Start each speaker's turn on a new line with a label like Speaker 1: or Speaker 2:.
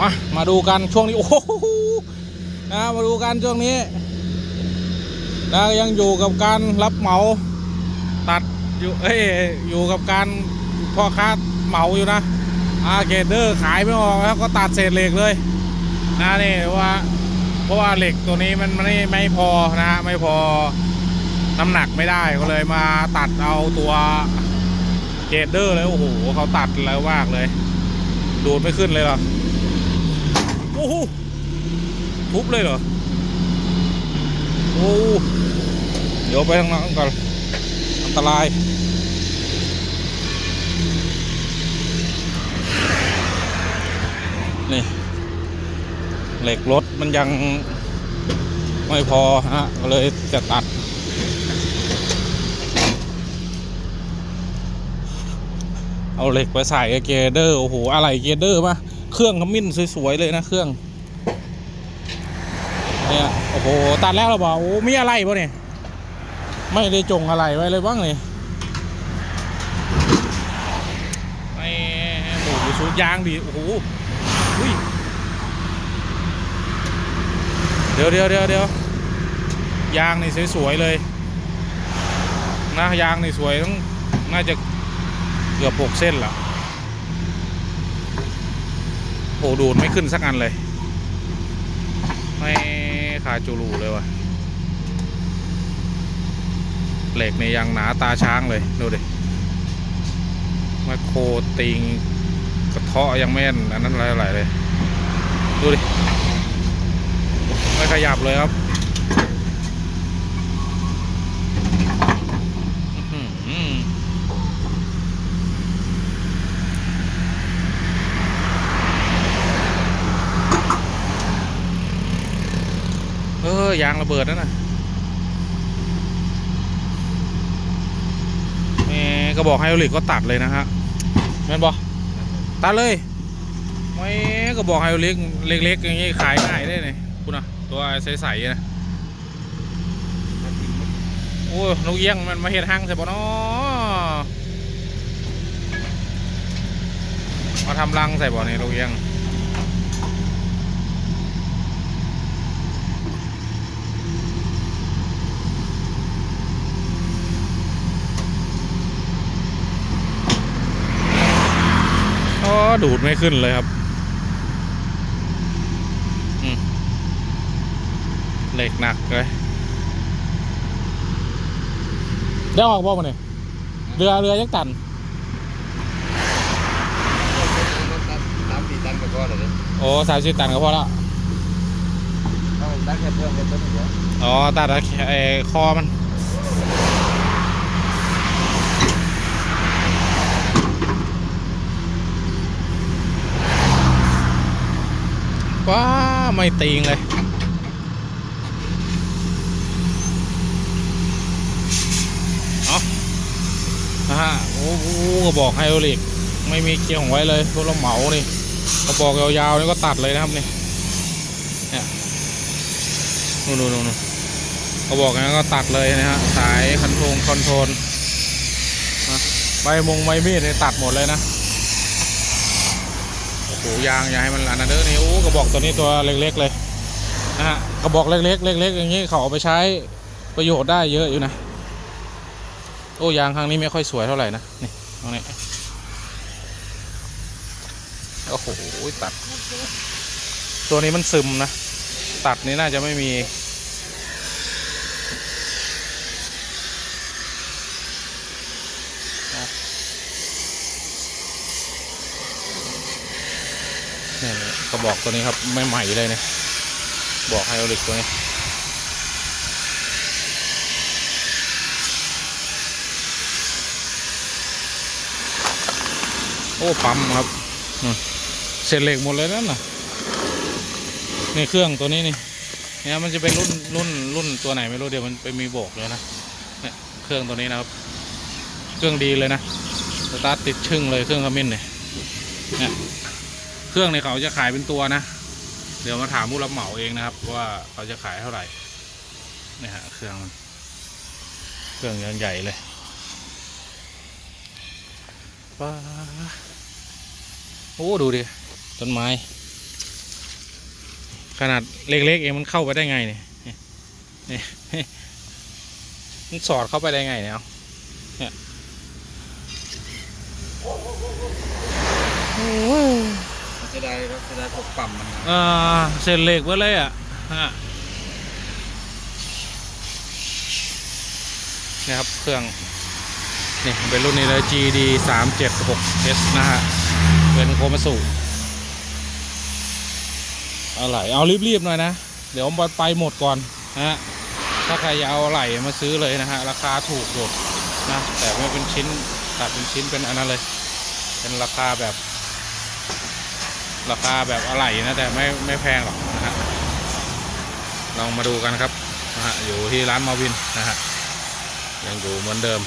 Speaker 1: มามาดูกันช่วงนี้โอ้โหนะมาดูกันช่วงนี้นะยังอยู่กับการรับเหมาตัดอยู่เอ้ยอยู่กับการพ่อค้าเหมาอยู่นะอาเกเดอร์ขายไม่ออกแล้วก็ตัดเศษเหล็กเลยนะนี่ว่าเพราะว่าเหล็กตัวนี้มันไม่ไม่พอนะฮะไม่พอน้ำหนักไม่ได้ก็เลยมาตัดเอาตัวเกเดอร์เลยโอ้โหเขาตัดแล้วมากเลย ดูดไม่ขึ้นเลยหรอ โอ้โหทุบเลยเหรอ โอ้เดี๋ยวไปทางนั้นก่อนอันตรายนี่เหล็กรถมันยังไม่พอฮะก็เลยจะตัด เอาเหล็กไปใส่เกับเกเดอร์โอ้โหอะไรเกียร์เดอร์มา เครื่องขมิ้นสวยๆเลยนะเครื่องเนี่ยโอ้โหตัดแล้วเหราบอกโอ้มีอะไรปะเนี่ยไม่ได้จงอะไรไว้เลยบ้างเลยไม่โอ้โหสูดยางดีโอ้โหอุ้ยเดี๋ยวเดี๋ยวเดี๋ยวเดี๋ยวยางนี่สวยๆเลยนะยางนี่สวยต้องน่าจะเกือบหกเส้นละ โอ้ดูดไม่ขึ้นสักอันเลย ไม่ขาจูรูเลยวะเหล็กนี่ยังหนาตาช้างเลย ดูดิมาโคติงกระเทาะยังไม่แน่นอันนั้นอะไรๆเลย ดูดิ ไม่ขยับเลยครับ เออยางระเบิดนั่นน่ะแหมก็บอกไฮดรอลิกก็ตัดเลยนะฮะแม่นบอตัดเลยไม่ก็บอกไฮดรอลิกเล็กๆอย่างงี้ขายง่ายได้เลยคุณนะตัวใสๆนะโอ้ยนกเอี้ยงมันมาเห็ดหังใช่ปะเนาะมาทำรังใส่บ่อนี่นกเอี้ยง ดูดไม่ขึ้นเลยครับอืมเหล็กหนักเลยได้ออกบ่มาเนี่ยเรือเรือยักษ์ตัน
Speaker 2: สามสี่ตันก็พอเลย
Speaker 1: โอ้สามสิบตันก็พอแล้ว
Speaker 2: เอาตันแค่เพิ่มแค่ต้นเดียว
Speaker 1: อ๋อตัดแล้วไอ้คอมัน ว้า ไม่ตีงเลยเอานะฮะโอ้โหกระบอกไฮโดรลิกไม่มีเกียร์ของไว้เลยพวกเราเหมานี่กระบอกยาวๆนี่ก็ตัดเลยนะครับนี่เนี่ยนู่นนู่นกระบอกนั้นก็ตัดเลยนะฮะสายคันโทงคอนโทรลนะใบมงใบมีดเนี่ยตัดหมดเลยนะ โอ้ยางอย่าให้มันอันนั้นเด้อนี่โอ้กระบอกตัวนี้ตัวเล็กๆเลยนะฮะกระบอกเล็กๆเล็กๆอย่างนี้เขาเอาไปใช้ประโยชน์ได้เยอะอยู่นะโอ้ยางครั้งนี้ไม่ค่อยสวยเท่าไหร่นะนี่ตรงนี้โอ้โหตัด ตัวนี้มันซึมนะ ตัดนี่น่าจะไม่มีนี่ กระบอกตัวนี้ครับไม่ใหม่เลยเนี่ยบอกไฮโอลิกตัวนี้โอ้ปั๊มครับเศษเหล็กหมดเลยนั่นน่ะนี่เครื่องตัวนี้นี่เนี่ยมันจะเป็นรุ่นรุ่นรุ่นตัวไหนไม่รู้เดี๋ยวมันไปมีโบกเลยนะเนี่ยเครื่องตัวนี้นะครับ เครื่องดีเลยนะสตาร์ทติดชึ่งเลยเครื่องขมิ้นเนี่ยเนี่ย เครื่องเนี่ยเขาจะขายเป็นตัวนะ เดี๋ยวมาถามผู้รับเหมาเองนะครับ ว่าเขาจะขายเท่าไหร่เนี่ยฮะเครื่องมันเครื่องยังใหญ่เลยว้าโอ้ดูดิต้นไม้ ขนาดเล็กๆเองมันเข้าไปได้ไงเนี่ยนี่นี่มันสอดเข้าไปได้ไงเนี่ยเอเนี่ย โอ้ย
Speaker 2: จะได้ครับจะได้พวกปั๊มมันนะ
Speaker 1: อ่าเส้นเหล็กไว้เลยอะฮะนี่ครับเครื่อง นี่เป็นรุ่นนี้เลย GD 3 7 6 S นะฮะ เป็นโคมาสุอะไรเอารีบๆหน่อยนะ เดี๋ยวมันไปหมดก่อนนะฮะ ถ้าใครจะเอาอะไรมาซื้อเลยนะฮะ ราคาถูกอยู่นะ แต่ไม่เป็นชิ้นตัดเป็นชิ้นเป็นอันนั้นเลย เป็นราคาแบบ ราคาแบบอะไรนะแต่ไม่ไม่แพงหรอกนะฮะลองมาดูกันครับนะฮะอยู่ที่ร้านมาวินนะฮะยังอยู่เหมือนเดิม